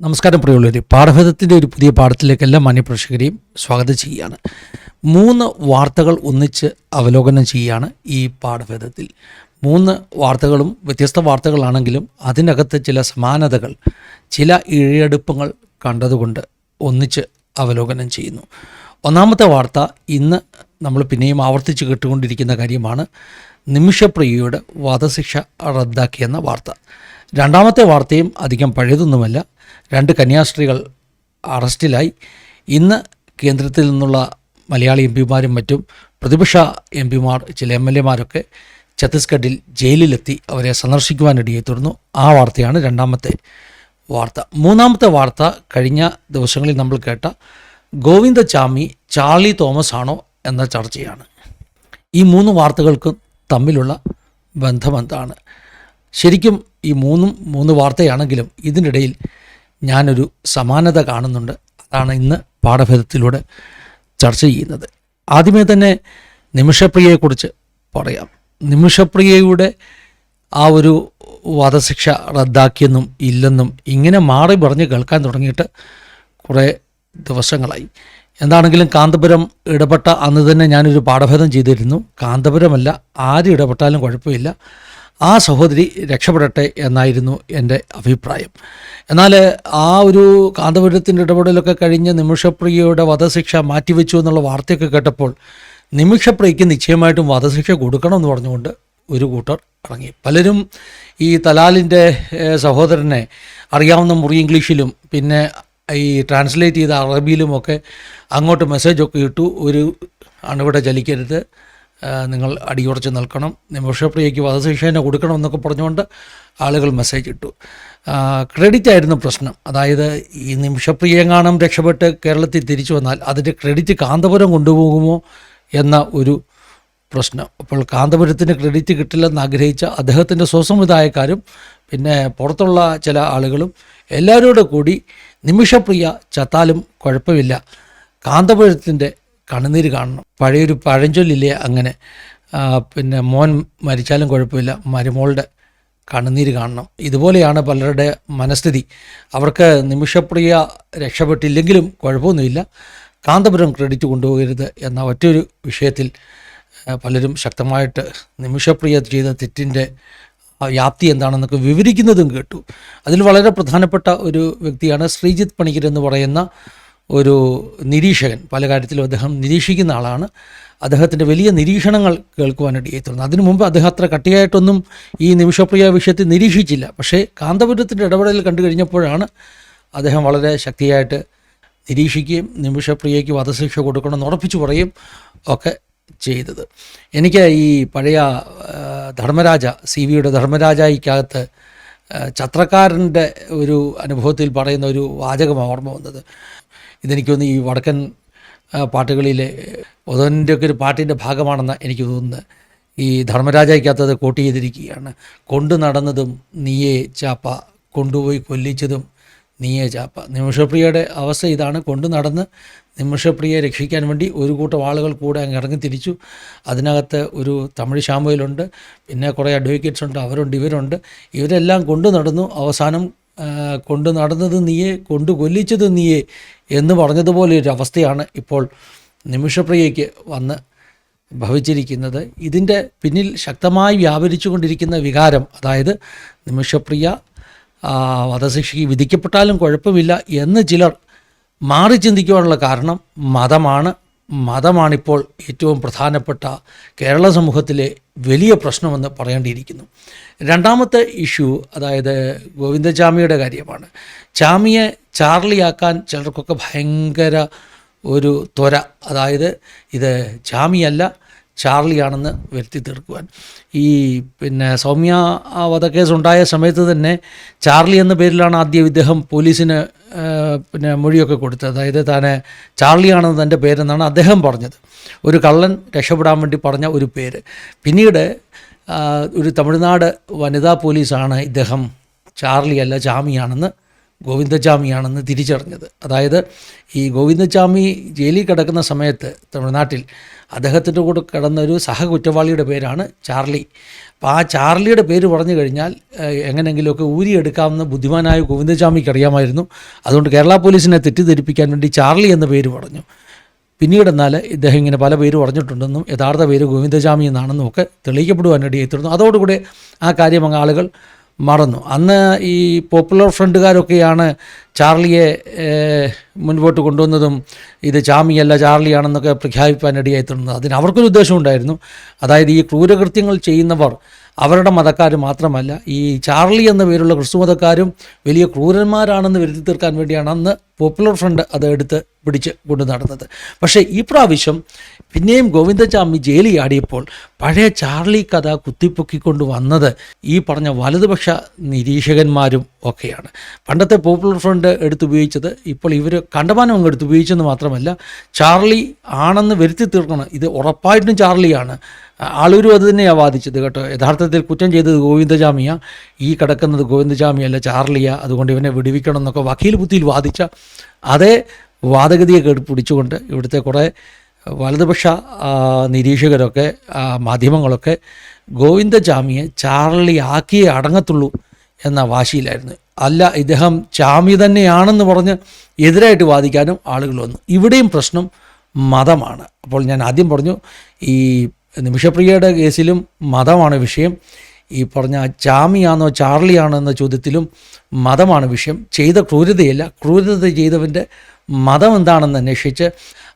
നമസ്കാരം പ്രിയമുള്ളവർ പാഠഭേദത്തിന്റെ ഒരു പുതിയ പാഠത്തിലേക്ക് എല്ലാ മാന്യപ്രേക്ഷകരെയും സ്വാഗതം ചെയ്യുകയാണ്. മൂന്ന് വാർത്തകൾ ഒന്നിച്ച് അവലോകനം ചെയ്യുകയാണ് ഈ പാഠഭേദത്തിൽ. മൂന്ന് വാർത്തകളും വ്യത്യസ്ത വാർത്തകളാണെങ്കിലും അതിനകത്ത് ചില സമാനതകൾ ചില ഇഴയടുപ്പങ്ങൾ കണ്ടതുകൊണ്ട് ഒന്നിച്ച് അവലോകനം ചെയ്യുന്നു. ഒന്നാമത്തെ വാർത്ത ഇന്ന് നമ്മൾ പിന്നെയും ആവർത്തിച്ച് കേട്ടുകൊണ്ടിരിക്കുന്ന കാര്യമാണ് നിമിഷപ്രിയയുടെ വധശിക്ഷ റദ്ദാക്കിയെന്ന വാർത്ത. രണ്ടാമത്തെ വാർത്തയും അധികം പഴയതൊന്നുമല്ല രണ്ട് കന്യാസ്ത്രീകൾ അറസ്റ്റിലായി. ഇന്ന് കേന്ദ്രത്തിൽ നിന്നുള്ള മലയാളി എം പിമാരും മറ്റും പ്രതിപക്ഷ എം പിമാർ ചില എം എൽ എമാരൊക്കെ ഛത്തീസ്ഗഡിൽ ജയിലിലെത്തി അവരെ സന്ദർശിക്കുവാനിടയെ തുടർന്നു. ആ വാർത്തയാണ് രണ്ടാമത്തെ വാർത്ത. മൂന്നാമത്തെ വാർത്ത കഴിഞ്ഞ ദിവസങ്ങളിൽ നമ്മൾ കേട്ട ഗോവിന്ദചാമി ചാർലി തോമസ് ആണോ എന്ന ചർച്ചയാണ്. ഈ മൂന്ന് വാർത്തകൾക്കും തമ്മിലുള്ള ബന്ധമെന്താണ് ശരിക്കും ഈ മൂന്നും മൂന്ന് വാർത്തയാണെങ്കിലും ഇതിനിടയിൽ ഞാനൊരു സമാനത കാണുന്നുണ്ട്. അതാണ് ഇന്ന് പാഠഭേദത്തിലൂടെ ചർച്ച ചെയ്യുന്നത്. ആദ്യമേ തന്നെ നിമിഷപ്രിയയെക്കുറിച്ച് പറയാം. നിമിഷപ്രിയയുടെ ആ ഒരു വധശിക്ഷ റദ്ദാക്കിയെന്നും ഇല്ലെന്നും ഇങ്ങനെ മാറി പറഞ്ഞ് കേൾക്കാൻ തുടങ്ങിയിട്ട് കുറേ ദിവസങ്ങളായി. എന്താണെങ്കിലും കാന്തപുരം ഇടപെട്ട അന്ന് തന്നെ ഞാനൊരു പാഠഭേദം ചെയ്തിരുന്നു. കാന്തപുരമല്ല ആര് ഇടപെട്ടാലും കുഴപ്പമില്ല. ആ സഹോദരി രക്ഷപ്പെടട്ടെ എന്നായിരുന്നു എന്റെ അഭിപ്രായം. എന്നാൽ ആ ഒരു കാന്തപുരത്തിന്റെ ഇടപെടലൊക്കെ കഴിഞ്ഞ് നിമിഷപ്രിയയുടെ വധശിക്ഷ മാറ്റിവെച്ചു എന്നുള്ള വാർത്തയൊക്കെ കേട്ടപ്പോൾ നിമിഷപ്രിയയ്ക്ക് നിശ്ചയമായിട്ടും വധശിക്ഷ കൊടുക്കണമെന്ന് പറഞ്ഞുകൊണ്ട് ഒരു കൂട്ടർ ഇറങ്ങി. പലരും ഈ തലാലിന്റെ സഹോദരനെ അറിയാവുന്ന മുറി ഇംഗ്ലീഷിലും പിന്നെ ഈ ട്രാൻസ്ലേറ്റ് ചെയ്ത അറബിയിലുമൊക്കെ അങ്ങോട്ട് മെസ്സേജൊക്കെ ഇട്ടു. ഒരു അണുവിടെ ചലിക്കരുത് നിങ്ങൾ അടിയുറച്ച് നിൽക്കണം. നിമിഷപ്രിയയ്ക്ക് തന്നെ കൊടുക്കണം എന്നൊക്കെ പറഞ്ഞുകൊണ്ട് ആളുകൾ മെസ്സേജ് ഇട്ടു. ക്രെഡിറ്റ് ആയിരുന്നു പ്രശ്നം. അതായത് ഈ നിമിഷപ്രിയങ്ങാണം രക്ഷപ്പെട്ട് കേരളത്തിൽ തിരിച്ചു വന്നാൽ അതിന്റെ ക്രെഡിറ്റ് കാന്തപുരം കൊണ്ടുപോകുമോ എന്ന ഒരു പ്രശ്നം. അപ്പോൾ കാന്തപുരത്തിന് ക്രെഡിറ്റ് കിട്ടില്ലെന്ന് ആഗ്രഹിച്ച അദ്ദേഹത്തിന്റെ സ്വസമുദായക്കാരും പിന്നെ പുറത്തുള്ള ചില ആളുകളും എല്ലാവരോടും കൂടി നിമിഷപ്രിയ ചത്താലും കുഴപ്പമില്ല. കാന്തപുരത്തിന്റെ കണ്ണുനീര് കാണണം. പഴയൊരു പഴഞ്ചൊല്ലില്ലേ അങ്ങനെ. പിന്നെ മോൻ മരിച്ചാലും കുഴപ്പമില്ല. മരുമോളുടെ കണ്ണുനീര് കാണണം. ഇതുപോലെയാണ് പലരുടെ മനസ്ഥിതി. അവർക്ക് നിമിഷപ്രിയ രക്ഷപ്പെട്ടില്ലെങ്കിലും കുഴപ്പമൊന്നുമില്ല. കാന്തപുരം ക്രെഡിറ്റ് കൊണ്ടുപോകരുത് എന്ന ഒറ്റൊരു വിഷയത്തിൽ പലരും ശക്തമായിട്ട് നിമിഷപ്രിയ ചെയ്ത തെറ്റിന്റെ വ്യാപ്തി എന്താണെന്നൊക്കെ വിവരിക്കുന്നതും കേട്ടു. അതിൽ വളരെ പ്രധാനപ്പെട്ട ഒരു വ്യക്തിയാണ് ശ്രീജിത്ത് പണിക്കർ എന്ന് പറയുന്ന ഒരു നിരീക്ഷകൻ പല കാര്യത്തിലും അദ്ദേഹം നിരീക്ഷിക്കുന്ന ആളാണ്. അദ്ദേഹത്തിന്റെ വലിയ നിരീക്ഷണങ്ങൾ കേൾക്കുവാനായിട്ട് തീർന്നു അതിനു മുമ്പ് അദ്ദേഹം അത്ര കട്ടിയായിട്ടൊന്നും ഈ നിമിഷപ്രിയ വിഷയത്തിൽ നിരീക്ഷിച്ചില്ല. പക്ഷേ കാന്തപുരത്തിന്റെ ഇടപെടലിൽ കണ്ടു കഴിഞ്ഞപ്പോഴാണ് അദ്ദേഹം വളരെ ശക്തിയായിട്ട് നിരീക്ഷിക്കുകയും നിമിഷപ്രിയയ്ക്ക് വധശിക്ഷ കൊടുക്കണമെന്ന് ഉറപ്പിച്ചു പറയും ഒക്കെ ചെയ്തത്. എനിക്ക് ഈ പഴയ ധർമ്മരാജ സി വിയുടെ ധർമ്മരാജയ്ക്കകത്ത് ചത്രക്കാരന്റെ ഒരു അനുഭവത്തിൽ പറയുന്ന ഒരു വാചകമാണ് ഓർമ്മ വന്നത്. ഇതെനിക്കൊന്ന് ഈ വടക്കൻ പാട്ടുകളിലെ ഒക്കെ ഒരു പാട്ടിന്റെ ഭാഗമാണെന്ന് എനിക്ക് തോന്നുന്നത്. ഈ ധർമ്മരാജയ്ക്കകത്തത് കോട്ട് ചെയ്തിരിക്കുകയാണ്. കൊണ്ടു നടന്നതും നീയെ ചാപ്പ കൊണ്ടുപോയി കൊല്ലിച്ചതും നീയെ ചാപ്പ. നിമിഷപ്രിയയുടെ അവസ്ഥ ഇതാണ്. കൊണ്ടു നടന്ന് നിമിഷപ്രിയയെ രക്ഷിക്കാൻ വേണ്ടി ഒരു കൂട്ടം ആളുകൾ കൂടെ അങ്ങ് ഇറങ്ങി തിരിച്ചു. അതിനകത്ത് ഒരു തമിഴ് ശാമ്പയിലുണ്ട് പിന്നെ കുറേ അഡ്വക്കേറ്റ്സ് ഉണ്ട്. അവരുണ്ട് ഇവരുണ്ട്. ഇവരെല്ലാം കൊണ്ടു നടന്നു. അവസാനം കൊണ്ടു നടന്നത് നീയെ കൊണ്ട് കൊല്ലിച്ചത് നീയെ എന്ന് പറഞ്ഞതുപോലെ ഒരു അവസ്ഥയാണ് ഇപ്പോൾ നിമിഷപ്രിയയ്ക്ക് വന്ന് ഭവിച്ചിരിക്കുന്നത്. ഇതിന്റെ പിന്നിൽ ശക്തമായി വ്യാപരിച്ചു കൊണ്ടിരിക്കുന്ന വികാരം അതായത് നിമിഷപ്രിയ വധശിക്ഷയ്ക്ക് വിധിക്കപ്പെട്ടാലും കുഴപ്പമില്ല എന്ന് ചിലർ മാറി ചിന്തിക്കുവാനുള്ള കാരണം മതമാണ്. മതമാണിപ്പോൾ ഏറ്റവും പ്രധാനപ്പെട്ട കേരള സമൂഹത്തിലെ വലിയ പ്രശ്നമെന്ന് പറയേണ്ടിയിരിക്കുന്നു. രണ്ടാമത്തെ ഇഷ്യൂ അതായത് ഗോവിന്ദചാമിയുടെ കാര്യമാണ്. ചാമിയെ ചാർലിയാക്കാൻ ചിലർക്കൊക്കെ ഭയങ്കര ഒരു ത്വര. അതായത് ഇത് ചാമിയല്ല ചാർലിയാണെന്ന് വരുത്തി തീർക്കുവാൻ. ഈ പിന്നെ സൗമ്യ വധക്കേസുണ്ടായ സമയത്ത് തന്നെ ചാർലി എന്ന പേരിലാണ് ആദ്യം ഇദ്ദേഹം പോലീസിന് പിന്നെ മൊഴിയൊക്കെ കൊടുത്തത്. അതായത് താനെ ചാർലിയാണെന്ന് തന്റെ പേരെന്നാണ് അദ്ദേഹം പറഞ്ഞത്. ഒരു കള്ളൻ രക്ഷപ്പെടാൻ വേണ്ടി പറഞ്ഞ ഒരു പേര്. പിന്നീട് ഒരു തമിഴ്നാട് വനിതാ പോലീസാണ് ഇദ്ദേഹം ചാർലി അല്ല ചാമിയാണെന്ന് ഗോവിന്ദചാമിയാണെന്ന് തിരിച്ചറിഞ്ഞത്. അതായത് ഈ ഗോവിന്ദചാമി ജയിലിൽ കിടക്കുന്ന സമയത്ത് തമിഴ്നാട്ടിൽ അദ്ദേഹത്തിന്റെ കൂടെ കിടന്നൊരു സഹകുറ്റവാളിയുടെ പേരാണ് ചാർലി. അപ്പോൾ ആ ചാർലിയുടെ പേര് പറഞ്ഞു കഴിഞ്ഞാൽ എങ്ങനെയെങ്കിലുമൊക്കെ ഊരിയെടുക്കാമെന്ന് ബുദ്ധിമാനായ ഗോവിന്ദസ്വാമിക്ക് അറിയാമായിരുന്നു. അതുകൊണ്ട് കേരള പോലീസിനെ തെറ്റിദ്ധരിപ്പിക്കാൻ വേണ്ടി ചാർലി എന്ന പേര് പറഞ്ഞു. പിന്നീട് എന്നാൽ ഇദ്ദേഹം ഇങ്ങനെ പല പേര് പറഞ്ഞിട്ടുണ്ടെന്നും യഥാർത്ഥ പേര് ഗോവിന്ദചാമി എന്നാണെന്നും ഒക്കെ തെളിയിക്കപ്പെടുവാനിടയായി തീർന്നു. അതോടുകൂടെ ആ കാര്യം അങ്ങ് ആളുകൾ മറന്നു. അന്ന് ഈ പോപ്പുലർ ഫ്രണ്ടുകാരൊക്കെയാണ് ചാർലിയെ മുൻപോട്ട് കൊണ്ടുവന്നതും ഇത് ചാമിയല്ല ചാർലിയാണെന്നൊക്കെ പ്രഖ്യാപിക്കാനിടയായി തീർന്നത് അതിന് അവർക്കൊരു ഉദ്ദേശമുണ്ടായിരുന്നു. അതായത് ഈ ക്രൂരകൃത്യങ്ങൾ ചെയ്യുന്നവർ അവരുടെ മതക്കാർ മാത്രമല്ല ഈ ചാർലി എന്ന പേരുള്ള ക്രിസ്തു മതക്കാരും വലിയ ക്രൂരന്മാരാണെന്ന് വരുത്തി തീർക്കാൻ വേണ്ടിയാണ് അന്ന് പോപ്പുലർ ഫ്രണ്ട് അത് എടുത്ത് പിടിച്ച് കൊണ്ടു നടന്നത്. പക്ഷേ ഈ പ്രാവശ്യം പിന്നെയും ഗോവിന്ദചാമി ജയിലിൽ ആടിയപ്പോൾ പഴയ ചാർലി കഥ കുത്തിപ്പൊക്കിക്കൊണ്ട് വന്നത് ഈ പറഞ്ഞ വലതുപക്ഷ നിരീക്ഷകന്മാരും ഒക്കെയാണ്. പണ്ടത്തെ പോപ്പുലർ ഫ്രണ്ട് എടുത്തുപയോഗിച്ചത് ഇപ്പോൾ ഇവർ കണ്ടമാനം അങ്ങ് എടുത്തുപയോഗിച്ചെന്ന് മാത്രമല്ല ചാർലി ആണെന്ന് വരുത്തി തീർക്കണം. ഇത് ഉറപ്പായിട്ടും ചാർലിയാണ് ആളൂരും അത് തന്നെയാണ് വാദിച്ചത് കേട്ടോ. യഥാർത്ഥത്തിൽ കുറ്റം ചെയ്തത് ഗോവിന്ദജാമിയ. ഈ കിടക്കുന്നത് ഗോവിന്ദജാമിയല്ല ചാർലിയ. അതുകൊണ്ട് ഇവനെ വിടുവിക്കണം എന്നൊക്കെ വക്കീൽ ബുദ്ധിയിൽ വാദിച്ച അതേ വാദഗതിയെ പിടിച്ചുകൊണ്ട് ഇവിടുത്തെ കുറേ വലതുപക്ഷ നിരീക്ഷകരൊക്കെ മാധ്യമങ്ങളൊക്കെ ഗോവിന്ദജാമിയെ ചാർലി ആക്കിയേ അടങ്ങത്തുള്ളൂ എന്ന വാശിയിലായിരുന്നു. അല്ല ഇദ്ദേഹം ചാമി തന്നെയാണെന്ന് പറഞ്ഞ് എതിരായിട്ട് വാദിക്കാനും ആളുകൾ വന്നു. ഇവിടെയും പ്രശ്നം മതമാണ്. അപ്പോൾ ഞാൻ ആദ്യം പറഞ്ഞു ഈ നിമിഷപ്രിയയുടെ കേസിലും മതമാണ് വിഷയം. ഈ പറഞ്ഞ ചാമിയാണോ ചാർലിയാണോ എന്ന ചോദ്യത്തിലും മതമാണ് വിഷയം. ചെയ്ത ക്രൂരതയല്ല. ക്രൂരത ചെയ്തവന്റെ മതം എന്താണെന്ന് അന്വേഷിച്ച്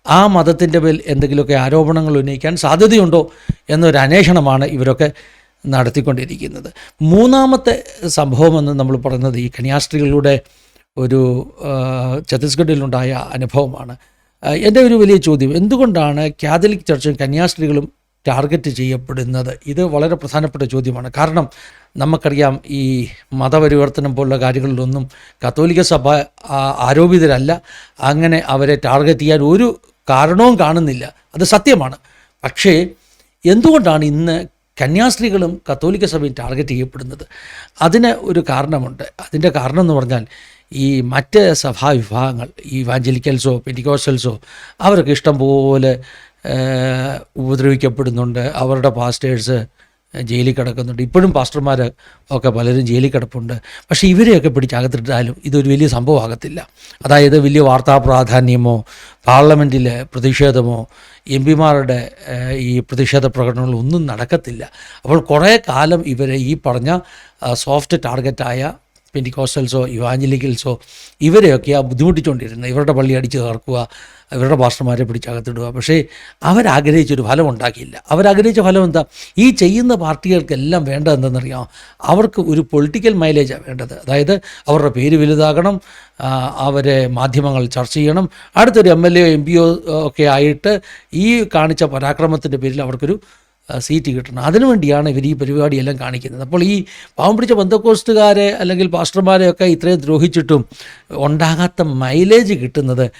ആ മതത്തിന്റെ മേൽ എന്തെങ്കിലുമൊക്കെ ആരോപണങ്ങൾ ഉന്നയിക്കാൻ സാധ്യതയുണ്ടോ എന്നൊരു അന്വേഷണമാണ് ഇവരൊക്കെ നടത്തിക്കൊണ്ടിരിക്കുന്നത്. മൂന്നാമത്തെ സംഭവമെന്ന് നമ്മൾ പറയുന്നത് ഈ കന്യാസ്ത്രീകളുടെ ഒരു ഛത്തീസ്ഗഡിലുണ്ടായ അനുഭവമാണ്. എന്റെ ഒരു വലിയ ചോദ്യം. എന്തുകൊണ്ടാണ് കാതലിക് ചർച്ചും കന്യാസ്ത്രീകളും ടാർഗറ്റ് ചെയ്യപ്പെടുന്നത്? ഇത് വളരെ പ്രധാനപ്പെട്ട ചോദ്യമാണ്. കാരണം നമുക്കറിയാം ഈ മതപരിവർത്തനം പോലുള്ള കാര്യങ്ങളിലൊന്നും കത്തോലിക്ക സഭ ആരോപിതരല്ല. അങ്ങനെ അവരെ ടാർഗറ്റ് ചെയ്യാൻ ഒരു കാരണവും കാണുന്നില്ല. അത് സത്യമാണ്. പക്ഷേ എന്തുകൊണ്ടാണ് ഇന്ന് കന്യാസ്ത്രീകളും കത്തോലിക്ക സഭയും ടാർഗറ്റ് ചെയ്യപ്പെടുന്നത്? അതിന് ഒരു കാരണമുണ്ട്. അതിന്റെ കാരണം എന്ന് പറഞ്ഞാൽ ഈ മറ്റ് സഭാവിഭാഗങ്ങൾ ഈ വാഞ്ചലിക്കൽസോ പെന്റിക്കോസ്റ്റൽസോ അവരൊക്കെ ഇഷ്ടം പോലെ ഏഹ്, ഉപദ്രവിക്കപ്പെടുന്നുണ്ട്. അവരുടെ പാസ്റ്റേഴ്സ് ജയിലിൽ കിടക്കുന്നുണ്ട്. ഇപ്പോഴും പാസ്റ്റർമാർ ഒക്കെ പലരും ജയിലിൽ കിടപ്പുണ്ട്. പക്ഷേ ഇവരെയൊക്കെ പിടിച്ചകത്തിട്ടാലും ഇതൊരു വലിയ സംഭവമാകത്തില്ല അതായത് വലിയ വാർത്താ പ്രാധാന്യമോ പാർലമെന്റിലെ പ്രതിഷേധമോ എം പിമാരുടെ ഈ പ്രതിഷേധ പ്രകടനങ്ങളൊന്നും നടക്കത്തില്ല. അപ്പോൾ കുറേ കാലം ഇവരെ ഈ പറഞ്ഞ സോഫ്റ്റ് ടാർഗറ്റായ പെന്റിക്കോസ്റ്റൽസോ ഇവാഞ്ചലിക്കൽസോ ഇവരെയൊക്കെ ആ ബുദ്ധിമുട്ടിച്ചുകൊണ്ടിരുന്നത് ഇവരുടെ പള്ളി അടിച്ച് തകർക്കുക ഇവരുടെ പാസ്റ്റർമാരെ പിടിച്ചകത്തിടുക പക്ഷേ അവരാഗ്രഹിച്ചൊരു ഫലം ഉണ്ടാക്കിയില്ല. അവരാഗ്രഹിച്ച ഫലം എന്താ? ഈ ചെയ്യുന്ന പാർട്ടികൾക്കെല്ലാം വേണ്ടത് എന്തെന്നറിയാം അവർക്ക് ഒരു പൊളിറ്റിക്കൽ മൈലേജാണ് വേണ്ടത്. അതായത് അവരുടെ പേര് വലുതാകണം അവരെ മാധ്യമങ്ങൾ ചർച്ച ചെയ്യണം. അടുത്തൊരു എം എൽ എ എം പിയോ ഒക്കെ ആയിട്ട് ഈ കാണിച്ച പരാക്രമത്തിന്റെ പേരിൽ അവർക്കൊരു സീറ്റ് കിട്ടണം. അതിനുവേണ്ടിയാണ് ഇവർ ഈ പരിപാടിയെല്ലാം കാണിക്കുന്നത്. അപ്പോൾ ഈ പാവം പിടിച്ച ബന്ധക്കോസ്റ്റുകാരെ അല്ലെങ്കിൽ പാസ്റ്റർമാരെയൊക്കെ ഇത്രയും ദ്രോഹിച്ചിട്ടും ഉണ്ടാകാത്ത മൈലേജ് കിട്ടുന്നത്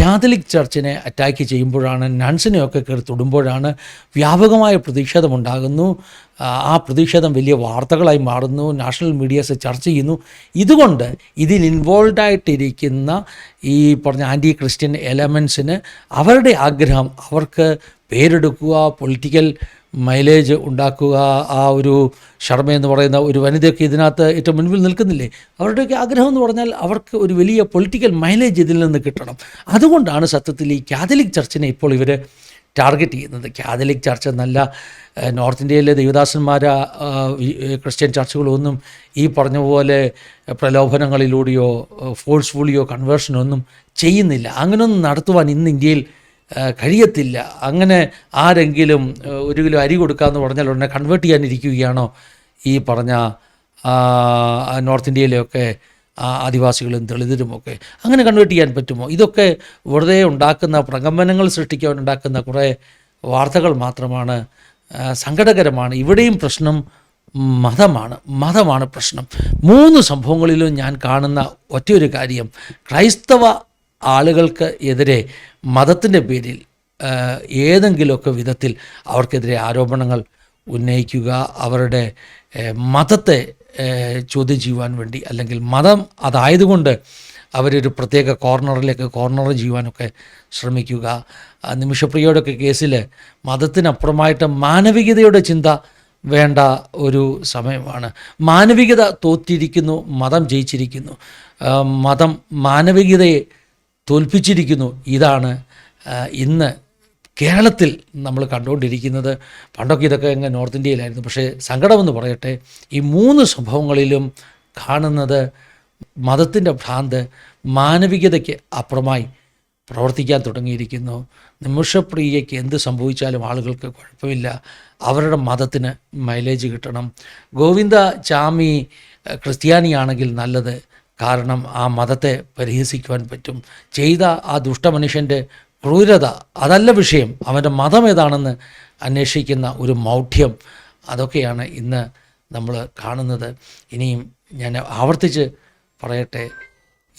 കാത്തലിക് ചർച്ചിനെ അറ്റാക്ക് ചെയ്യുമ്പോഴാണ് നൺസിനെയൊക്കെ കയറി തൊടുമ്പോഴാണ് വ്യാപകമായ പ്രതിഷേധമുണ്ടാകുന്നു. ആ, പ്രതിഷേധം വലിയ വാർത്തകളായി മാറുന്നു. നാഷണൽ മീഡിയസ് ചർച്ച ചെയ്യുന്നു. ഇതുകൊണ്ട് ഇതിൽ ഇൻവോൾവ് ആയിട്ടിരിക്കുന്ന ഈ പറഞ്ഞ ആന്റി ക്രിസ്ത്യൻ എലമെൻസിന് അവരുടെ ആഗ്രഹം അവർക്ക് പേരെടുക്കുക പൊളിറ്റിക്കൽ മൈലേജ് ഉണ്ടാക്കുക ആ ഒരു ശർമ്മ എന്ന് പറയുന്ന ഒരു വനിതയൊക്കെ ഇതിനകത്ത് ഏറ്റവും മുൻപിൽ നിൽക്കുന്നില്ലേ? അവരുടെയൊക്കെ ആഗ്രഹം എന്ന് പറഞ്ഞാൽ അവർക്ക് ഒരു വലിയ പൊളിറ്റിക്കൽ മൈലേജ് ഇതിൽ നിന്ന് കിട്ടണം. അതുകൊണ്ടാണ് സത്യത്തിൽ ഈ കാതലിക് ചർച്ചിനെ ഇപ്പോൾ ഇവർ ടാർഗറ്റ് ചെയ്യുന്നത്. കാതലിക് ചർച്ച് എന്നല്ല നോർത്ത് ഇന്ത്യയിലെ ദേവദാസന്മാർ ക്രിസ്ത്യൻ ചർച്ചുകളൊന്നും ഈ പറഞ്ഞ പോലെ പ്രലോഭനങ്ങളിലൂടെയോ ഫോഴ്സ്ഫുള്ളിയോ കൺവേർഷനൊന്നും ചെയ്യുന്നില്ല. അങ്ങനെയൊന്നും നടത്തുവാൻ ഇന്ന് ഇന്ത്യയിൽ കഴിയത്തില്ല. അങ്ങനെ ആരെങ്കിലും ഒരു കിലോ അരി കൊടുക്കാമെന്ന് പറഞ്ഞാൽ ഉടനെ കൺവേർട്ട് ചെയ്യാനിരിക്കുകയാണോ ഈ പറഞ്ഞ നോർത്ത് ഇന്ത്യയിലെയൊക്കെ ആദിവാസികളും ദളിതരുമൊക്കെ? അങ്ങനെ കൺവേർട്ട് ചെയ്യാൻ പറ്റുമോ? ഇതൊക്കെ വെറുതെ ഉണ്ടാക്കുന്ന പ്രകമ്പനങ്ങൾ സൃഷ്ടിക്കാൻ ഉണ്ടാക്കുന്ന കുറേ വാർത്തകൾ മാത്രമാണ് സങ്കടകരമാണ്. ഇവിടെയും പ്രശ്നം മതമാണ്. മതമാണ് പ്രശ്നം. മൂന്ന് സംഭവങ്ങളിലും ഞാൻ കാണുന്ന ഒറ്റയൊരു കാര്യം. ക്രൈസ്തവ ആളുകൾക്ക് എതിരെ മതത്തിന്റെ പേരിൽ ഏതെങ്കിലുമൊക്കെ വിധത്തിൽ അവർക്കെതിരെ ആരോപണങ്ങൾ ഉന്നയിക്കുക അവരുടെ മതത്തെ ചോദ്യം ചെയ്യുവാൻ വേണ്ടി അല്ലെങ്കിൽ മതം അതായതുകൊണ്ട് അവരൊരു പ്രത്യേക കോർണറിലേക്ക് കോർണർ ചെയ്യുവാനൊക്കെ ശ്രമിക്കുക. നിമിഷപ്രിയയുടെയൊക്കെ കേസിൽ മതത്തിനപ്പുറമായിട്ട് മാനവികതയുടെ ചിന്ത വേണ്ട ഒരു സമയമാണ്. മാനവികത തോറ്റിരിക്കുന്നു മതം ജയിച്ചിരിക്കുന്നു. മതം മാനവികതയെ തോൽപ്പിച്ചിരിക്കുന്നു. ഇതാണ് ഇന്ന് കേരളത്തിൽ നമ്മൾ കണ്ടുകൊണ്ടിരിക്കുന്നത്. പണ്ടൊക്കെ ഇതൊക്കെ ഇങ്ങനെ നോർത്ത് ഇന്ത്യയിലായിരുന്നു. പക്ഷേ സങ്കടമെന്ന് പറയട്ടെ ഈ മൂന്ന് സംഭവങ്ങളിലും കാണുന്നത് മതത്തിന്റെ ഭ്രാന്ത് മാനവികതയ്ക്ക് അപ്പുറമായി പ്രവർത്തിക്കാൻ തുടങ്ങിയിരിക്കുന്നു. നിമിഷപ്രിയയ്ക്ക് എന്ത് സംഭവിച്ചാലും ആളുകൾക്ക് കുഴപ്പമില്ല. അവരുടെ മതത്തിന് മൈലേജ് കിട്ടണം. ഗോവിന്ദ ചാമി ക്രിസ്ത്യാനിയാണെങ്കിൽ നല്ലത്. കാരണം ആ മതത്തെ പരിഹസിക്കുവാൻ പറ്റും. ചെയ്ത ആ ദുഷ്ടമനുഷ്യന്റെ ക്രൂരത അതല്ല വിഷയം. അവന്റെ മതം ഏതാണെന്ന് അന്വേഷിക്കുന്ന ഒരു മൗഢ്യം അതൊക്കെയാണ് ഇന്ന് നമ്മൾ കാണുന്നത്. ഇനിയും ഞാൻ ആവർത്തിച്ച് പറയട്ടെ.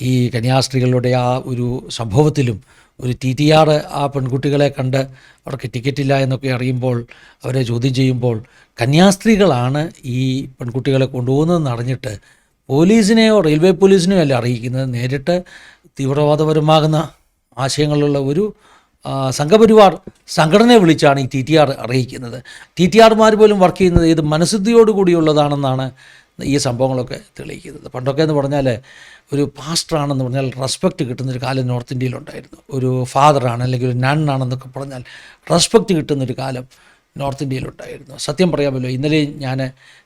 ഈ കന്യാസ്ത്രീകളുടെ ആ ഒരു സംഭവത്തിലും ഒരു ടി ടി ആർ ആ പെൺകുട്ടികളെ കണ്ട് അവർക്ക് ടിക്കറ്റില്ല എന്നൊക്കെ അറിയുമ്പോൾ അവരെ ചോദ്യം ചെയ്യുമ്പോൾ കന്യാസ്ത്രീകളാണ് ഈ പെൺകുട്ടികളെ കൊണ്ടുപോകുന്നതെന്ന് അറിഞ്ഞിട്ട് പോലീസിനെയോ റെയിൽവേ പോലീസിനെയോ അല്ല അറിയിക്കുന്നത്? നേരിട്ട് തീവ്രവാദപരമാകുന്ന ആശയങ്ങളുള്ള ഒരു സംഘപരിവാർ സംഘടനയെ വിളിച്ചാണ് ഈ ടി ടി ആർ അറിയിക്കുന്നത്. ടി ടി ആർമാർ പോലും വർക്ക് ചെയ്യുന്നത് ഇത് മനഃശുദ്ധിയോടുകൂടിയുള്ളതാണെന്നാണ് ഈ സംഭവങ്ങളൊക്കെ തെളിയിക്കുന്നത്. പണ്ടൊക്കെ എന്ന് പറഞ്ഞാൽ ഒരു പാസ്റ്ററാണെന്ന് പറഞ്ഞാൽ റെസ്പെക്റ്റ് കിട്ടുന്നൊരു കാലം നോർത്ത് ഇന്ത്യയിലുണ്ടായിരുന്നു ഒരു ഫാദറാണ് അല്ലെങ്കിൽ ഒരു നണ്ണാണെന്നൊക്കെ പറഞ്ഞാൽ റെസ്പെക്റ്റ് കിട്ടുന്നൊരു കാലം നോർത്ത് ഇന്ത്യയിലുണ്ടായിരുന്നു. സത്യം പറയാമല്ലോ ഇന്നലെയും ഞാൻ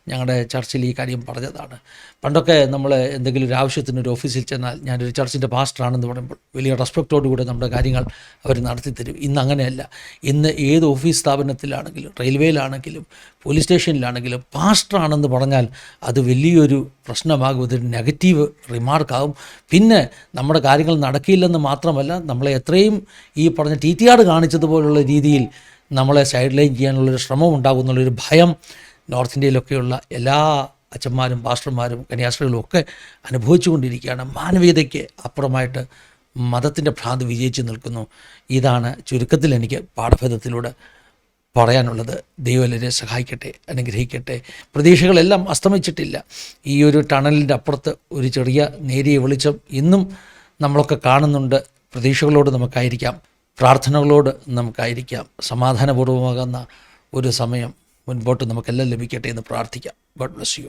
ഞങ്ങളുടെ ചർച്ചിൽ ഈ കാര്യം പറഞ്ഞതാണ്. പണ്ടൊക്കെ നമ്മൾ എന്തെങ്കിലും ഒരു ആവശ്യത്തിന് ഒരു ഓഫീസിൽ ചെന്നാൽ ഞാനൊരു ചർച്ചിന്റെ പാസ്റ്ററാണെന്ന് പറയുമ്പോൾ വലിയ റെസ്പെക്റ്റോടുകൂടി നമ്മുടെ കാര്യങ്ങൾ അവർ നടത്തി തരും. ഇന്ന് അങ്ങനെയല്ല. ഇന്ന് ഏത് ഓഫീസ് സ്ഥാപനത്തിലാണെങ്കിലും റെയിൽവേയിലാണെങ്കിലും പോലീസ് സ്റ്റേഷനിലാണെങ്കിലും പാസ്റ്ററാണെന്ന് പറഞ്ഞാൽ അത് വലിയൊരു പ്രശ്നമാകും ഇതൊരു നെഗറ്റീവ് റിമാർക്കാകും പിന്നെ നമ്മുടെ കാര്യങ്ങൾ നടക്കില്ലെന്ന് മാത്രമല്ല നമ്മളെ എത്രയും ഈ പറഞ്ഞ ടി ടി ആർ കാണിച്ചതുപോലുള്ള രീതിയിൽ നമ്മളെ സൈഡ് ലൈൻ ചെയ്യാനുള്ളൊരു ശ്രമം ഉണ്ടാകുന്നുള്ളൊരു ഭയം നോർത്ത് ഇന്ത്യയിലൊക്കെയുള്ള എല്ലാ അച്ഛന്മാരും പാസ്റ്റർമാരും കന്യാസ്ത്രീകളും ഒക്കെ അനുഭവിച്ചുകൊണ്ടിരിക്കുകയാണ്. മാനവീയതയ്ക്ക് അപ്പുറമായിട്ട് മതത്തിന്റെ ഭ്രാന്ത് വിജയിച്ചു നിൽക്കുന്നു. ഇതാണ് ചുരുക്കത്തിൽ എനിക്ക് പാഠഭേദത്തിലൂടെ പറയാനുള്ളത്. ദൈവം സഹായിക്കട്ടെ അനുഗ്രഹിക്കട്ടെ. പ്രതീക്ഷകളെല്ലാം അസ്തമിച്ചിട്ടില്ല. ഈ ഒരു ടണലിന്റെ അപ്പുറത്ത് ഒരു ചെറിയ നേരിയ വെളിച്ചം ഇന്നും നമ്മളൊക്കെ കാണുന്നുണ്ട്. പ്രതീക്ഷകളോട് നമുക്കായിരിക്കാം. പ്രാർത്ഥനകളോട് നമുക്കായിരിക്കാം. സമാധാനപൂർവമാകുന്ന ഒരു സമയം മുൻപോട്ട് നമുക്കെല്ലാം ലഭിക്കട്ടെ എന്ന് പ്രാർത്ഥിക്കാം. God bless you